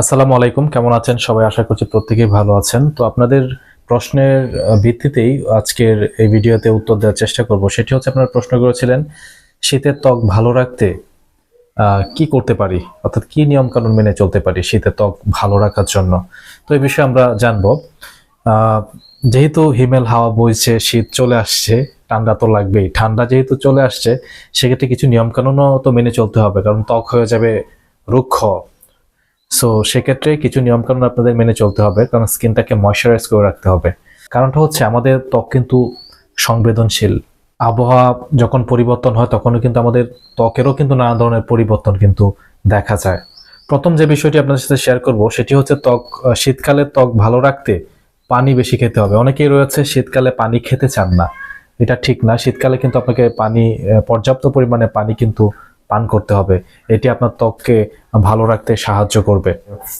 আসসালামু আলাইকুম, কেমন আছেন? সবাই আশা করছি প্রত্যেকেই ভালো আছেন। তো আপনাদের প্রশ্নের ভিত্তিতেই আজকের এই ভিডিওতে উত্তর দেওয়ার চেষ্টা করব। সেটি হচ্ছে, আপনারা প্রশ্ন করেছিলেন, শীতের ত্বক ভালো রাখতে কি করতে পারি? অর্থাৎ কি নিয়ম কানুন মেনে চলতে পারি শীতের ত্বক ভালো রাখার জন্য? তো এই বিষয়ে আমরা জানব। যেহেতু হিমেল হাওয়া বইছে, শীত চলে আসছে, ঠান্ডা তো লাগবেই। ঠান্ডা যেহেতু চলে আসছে, সেক্ষেত্রে কিছু নিয়মকানুনও তো মেনে চলতে হবে, কারণ ত্বক হয়ে যাবে রুক্ষ। সো সেক্ষেত্রে কিছু নিয়মকানুন আপনাদের মেনে চলতে হবে, কারণ স্কিনটাকে ময়শ্চারাইজ করে রাখতে হবে। কারণটা হচ্ছে, আমাদের ত্বক কিন্তু সংবেদনশীল। আবহাওয়া যখন পরিবর্তন হয়, তখনও কিন্তু আমাদের ত্বকেরও কিন্তু নানা ধরনের পরিবর্তন কিন্তু দেখা যায়। প্রথম যে বিষয়টি আপনাদের সাথে শেয়ার করব, সেটি হচ্ছে ত্বক শীতকালে ত্বক ভালো রাখতে পানি বেশি খেতে হবে। অনেকেই রয়েছে শীতকালে পানি খেতে চান না। এটা ঠিক না। শীতকালে কিন্তু আপনাকে পানি পর্যাপ্ত পরিমাণে পানি কিন্তু পান করতে হবে। এটি আপনার ত্বককে ভালো রাখতে সাহায্য করবে।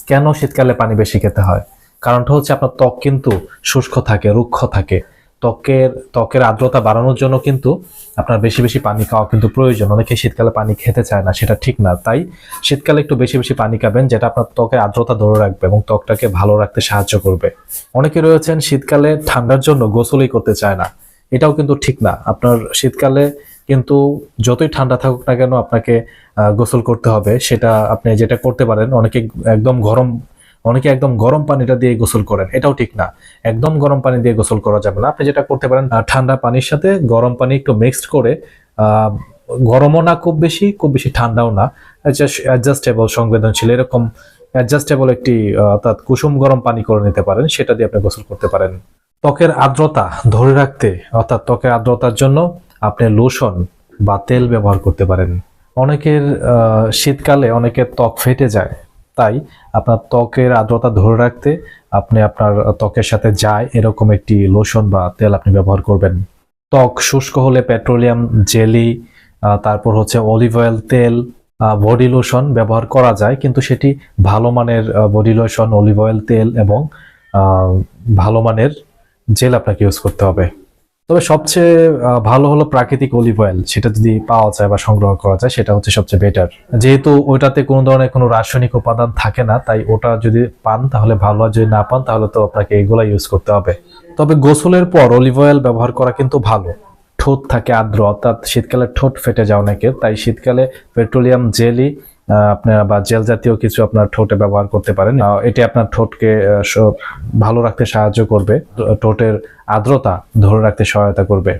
কেন শীতকালে পানি বেশি খেতে হয়? কারণটা হচ্ছে আপনার ত্বক কিন্তু শুষ্ক থাকে, রুক্ষ থাকে। ত্বকের ত্বকের আর্দ্রতা বাড়ানোর জন্য কিন্তু আপনার বেশি বেশি পানি খাওয়া কিন্তু প্রয়োজন। অনেকে শীতকালে পানি খেতে চায় না, সেটা ঠিক না। তাই শীতকালে একটু বেশি বেশি পানি খাবেন, যেটা আপনার ত্বকের আর্দ্রতা ধরে রাখবে এবং ত্বকটাকে ভালো রাখতে সাহায্য করবে। অনেকে রয়েছেন শীতকালে ঠান্ডার জন্য গোসলই করতে চায় না। এটাও কিন্তু ঠিক না। আপনার শীতকালে কিন্তু যতই ঠান্ডা থাকুক না কেন আপনাকে গোসল করতে হবে, সেটা আপনি যেটা করতে পারেন, অনেকে একদম গরম, অনেকে একদম গরম পানিটা দিয়ে গোসল করেন। এটাও ঠিক না। একদম গরম পানি দিয়ে গোসল করা যাবে না। আপনি যেটা করতে পারেন ঠান্ডা পানির সাথে গরম পানি একটু মিক্সড করে গরমও না খুব বেশি খুব বেশি ঠান্ডাও না। অ্যাডজাস্টেবল সংবেদনশীল, এরকম অ্যাডজাস্টেবল একটি অর্থাৎ কুসুম গরম পানি করে নিতে পারেন, সেটা দিয়ে আপনি গোসল করতে পারেন। ত্বকের আর্দ্রতা ধরে রাখতে, অর্থাৎ ত্বকের আর্দ্রতার জন্য আপনি লোশন বা তেল ব্যবহার করতে পারেন। অনেকের শীতকালে অনেকের ত্বক ফেটে যায়। তাই আপনার ত্বকের আর্দ্রতা ধরে রাখতে আপনি আপনার ত্বকের সাথে যায় এরকম একটি লোশন বা তেল আপনি ব্যবহার করবেন। ত্বক শুষ্ক হলে পেট্রোলিয়াম জেলি তারপর হচ্ছে অলিভ অয়েল তেল বডি লোশন ব্যবহার করা যায়। কিন্তু সেটি ভালো মানের বডি লোশন অলিভ অয়েল তেল এবং ভালো মানের জেল আপনাকে ইউজ করতে হবে। তবে সবচেয়ে ভালো হলো প্রাকৃতিক অলিভ অয়েল সেটা যদি পাওয়া যায় বা সংগ্রহ করা যায়, সেটা হচ্ছে সবচেয়ে বেটার যেহেতু ওইটাতে কোনো ধরনের কোনো রাসায়নিক উপাদান থাকে না, তাই ওটা যদি পান, তাহলে ভালো, আর যদি না পান, তাহলে তো আপনাকে এগুলা ইউজ করতে হবে। তবে গোসলের পর অলিভ অয়েল ব্যবহার করা কিন্তু ভালো। ঠোঁট থাকে আর্দ্র, অর্থাৎ শীতকালে ঠোঁট ফেটে যায় অনেকের, তাই শীতকালে পেট্রোলিয়াম জেলি আপনার বা জেল জাতীয় কিছু আপনার ঠোঁটে ব্যবহার করতে পারেন। এটি আপনার ঠোঁটকে ভালো রাখতে সাহায্য করবে। ঠোঁটের আর্দ্রতা ধরে রাখতে সহায়তা করবে।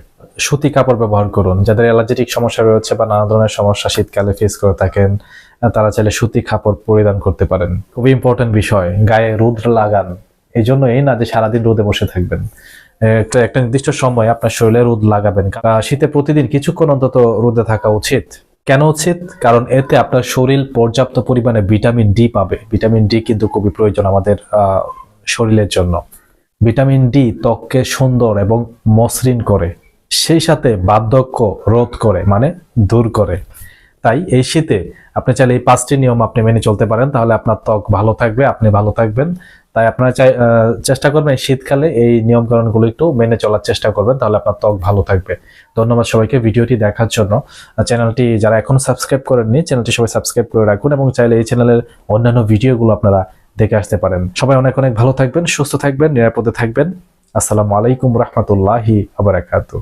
সুতি কাপড় ব্যবহার করুন। যাদের অ্যালার্জেটিক সমস্যা রয়েছে বা নানা ধরনের সমস্যা শীতকালে ফেস করে থাকেন তারা চাইলে সুতি কাপড় পরিধান করতে পারেন। খুবই ইম্পর্টেন্ট বিষয়, গায়ে রোদ লাগান। এই জন্য এই না যে সারাদিন রোদে বসে থাকবেন। একটা একটা নির্দিষ্ট সময় আপনার শরীরে রোদ লাগাবেন। শীতে প্রতিদিন কিছুক্ষণ অন্তত রোদে থাকা উচিত। কেন উচিত? কারণ এতে আপনার শরীর পর্যাপ্ত পরিমাণে ভিটামিন ডি পাবে। ভিটামিন ডি কিন্তু খুবই প্রয়োজন আমাদের শরীরের জন্য। ভিটামিন ডি ত্বককে সুন্দর এবং মসৃণ করে, সেই সাথে বার্ধক্য রোধ করে মানে দূর করে। তাই এই শীতে আপনি চাইলে এই পাঁচটি নিয়ম আপনি মেনে চলতে পারেন, তাহলে আপনার ত্বক ভালো থাকবে, আপনি ভালো থাকবেন। তাই আপনারা চাই চেষ্টা করবেন শীতকালে এই নিয়ম কানুনগুলো একটু মেনে চলার চেষ্টা করবেন, তাহলে আপনার ত্বক ভালো থাকবে। ধন্যবাদ সবাইকে ভিডিওটি দেখার জন্য। চ্যানেলটি যারা এখনও সাবস্ক্রাইব করেননি, চ্যানেলটি সবাই সাবস্ক্রাইব করে রাখুন এবং চাইলে এই চ্যানেলের অন্যান্য ভিডিওগুলো আপনারা দেখে আসতে পারেন। সবাই অনেক অনেক ভালো থাকবেন, সুস্থ থাকবেন, নিরাপদে থাকবেন। আসসালামু আলাইকুম রহমতুল্লাহি আবরাকাতু।